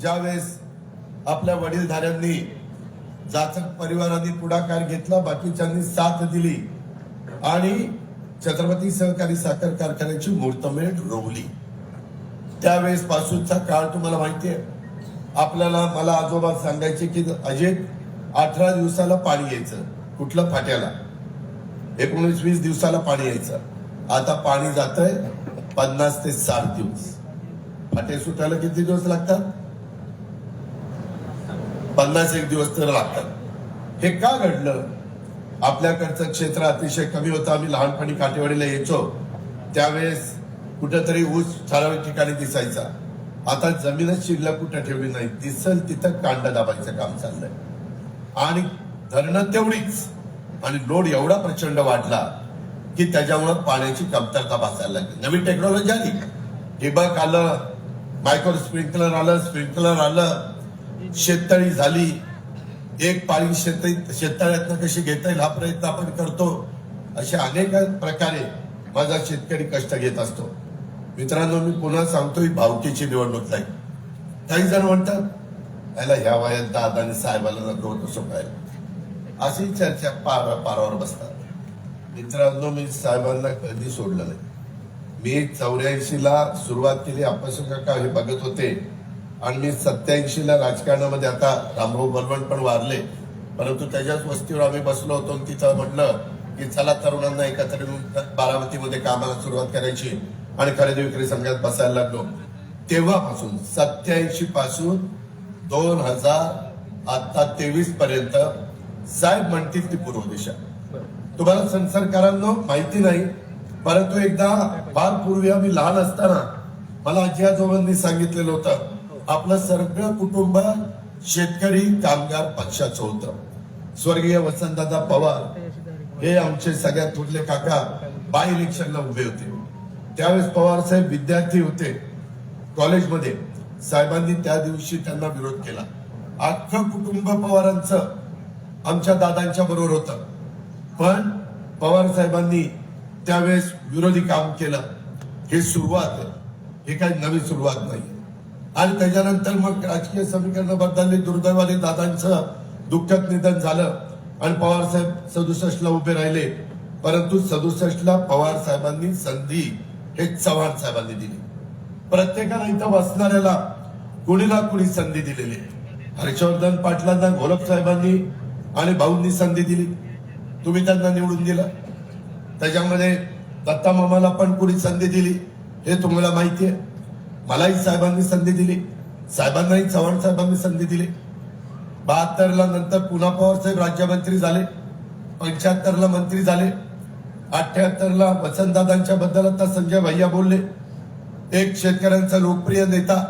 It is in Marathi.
ज्यावेळेस आपल्या वडीलधाऱ्यांनी जाचक परिवारांनी पुढाकार घेतला बाकीच्यांनी साथ दिली आणि छत्रपती सहकारी साखर कारखान्याची मुहूर्तमेढ रोवली. त्यावेळेस पासूनचा काळ तुम्हाला माहिती आहे. आपल्याला मला आजोबा सांगायचे की अजय अठरा दिवसाला पाणी यायचं कुठलं फाट्याला? एकोणीस वीस दिवसाला पाणी यायचं. आता पाणी जात आहे पन्नास ते साठ दिवस. फाटे सुटायला किती दिवस लागतात? पन्नास एक दिवस तर लागतात. हे का घडलं? आपल्याकडचं क्षेत्र अतिशय कमी होतं. आम्ही लहानपणी काटेवाडीला यायचो. त्यावेळेस कुठंतरी ऊस ठराविक ठिकाणी दिसायचा. आता जमीनच शिल्लक कुठं ठेवली नाही. दिसल तिथं कांड दाबायचं काम चाललंय. आणि धरणं तेवढीच. आणि लोड एवढा प्रचंड वाढला की त्याच्यामुळं पाण्याची कमतरता भासायला लागली. नवीन टेक्नॉलॉजी आली. ठिबक आलं. बायकोर स्प्रिंकलर आलं स्प्रिंकलर आलं शेततळी झाली. एक पाळी शेत शेततळ्यातनं कशी घेता येईल हा प्रयत्न आपण करतो. अशा अनेक प्रकारे माझा शेतकरी कष्ट घेत असतो. मित्रांनो मी पुन्हा सांगतोय भावकीची निवडणूक जाईल काही जण म्हणतात याला ह्या वयात दादा आणि साहेबाला नको होतो सोपायला अशी चर्चा पार पारावर बसतात. मित्रांनो मी साहेबांना कधी सोडलं नाही. मी चौऱ्याऐंशीला सुरुवात केली. आप्पासू काका हे बघत होते. आणि मी सत्याऐंशीला राजकारणामध्ये आता रामभाऊ बलवण पण वारले. परंतु त्याच्याच वस्तीवर आम्ही बसलो होतो आणि तिथं म्हटलं की चला तरुणांना एकत्र बारामतीमध्ये कामाला सुरुवात करायची आणि खरेदी विक्री संघात बसायला लागलो. तेव्हापासून सत्याऐंशी पासून दोन हजार आता तेवीस पर्यंत साहेब म्हणतील ती पूर्व दिशा. तुम्हाला संसारकारांना माहिती नाही परंतु एकदा फार पूर्वी आम्ही लहान असताना मला आजी आजोबांनी सांगितलेलं होतं आपलं सगळं कुटुंब शेतकरी कामगार पक्षाचं होतं. स्वर्गीय वसंतदादा पवार हे आमचे सगळ्यात थोडले काका बाय इलेक्शनला उभे होते. त्यावेळेस पवार साहेब विद्यार्थी होते कॉलेजमध्ये. साहेबांनी त्या दिवशी त्यांना विरोध केला. अख्खं कुटुंब पवारांचं आमच्या दादांच्या बरोबर होतं. पण पवार साहेबांनी त्यावेळेस विरोधी काम केलं. हे सुरुवात आहे. हे काही नवी सुरुवात नाही. आणि त्याच्यानंतर मग राजकीय समीकरण बदलली. दुर्दैवाने दादांचं दुःखद निधन झालं आणि पवार साहेब सदुसष्टला उभे राहिले. परंतु सदुसष्टला पवार साहेबांनी संधी हे चव्हाण साहेबांनी दिली. प्रत्येकाला इथं बसणाऱ्याला कुणी ना कुणी संधी दिलेली आहे. हर्षवर्धन पाटलांना घोलप साहेबांनी आणि भाऊंनी संधी दिली. तुम्ही त्यांना निवडून दिला. त्याच्यामध्ये दत्ता मामाला पण कुणी संधी दिली हे तुम्हाला माहिती आहे. मलाही साहेबांनी संधी दिली साहेबांनाही चव्हाण साहेबांनी संधी दिली. बहात्तरला नंतर पुन्हा पवार साहेब राज्यमंत्री झाले पंच्याहत्तरला मंत्री झाले अठ्ठ्याहत्तरला वसंतदादांच्या बद्दल आता संजय भैया बोलले. एक शेतकऱ्यांचा लोकप्रिय नेता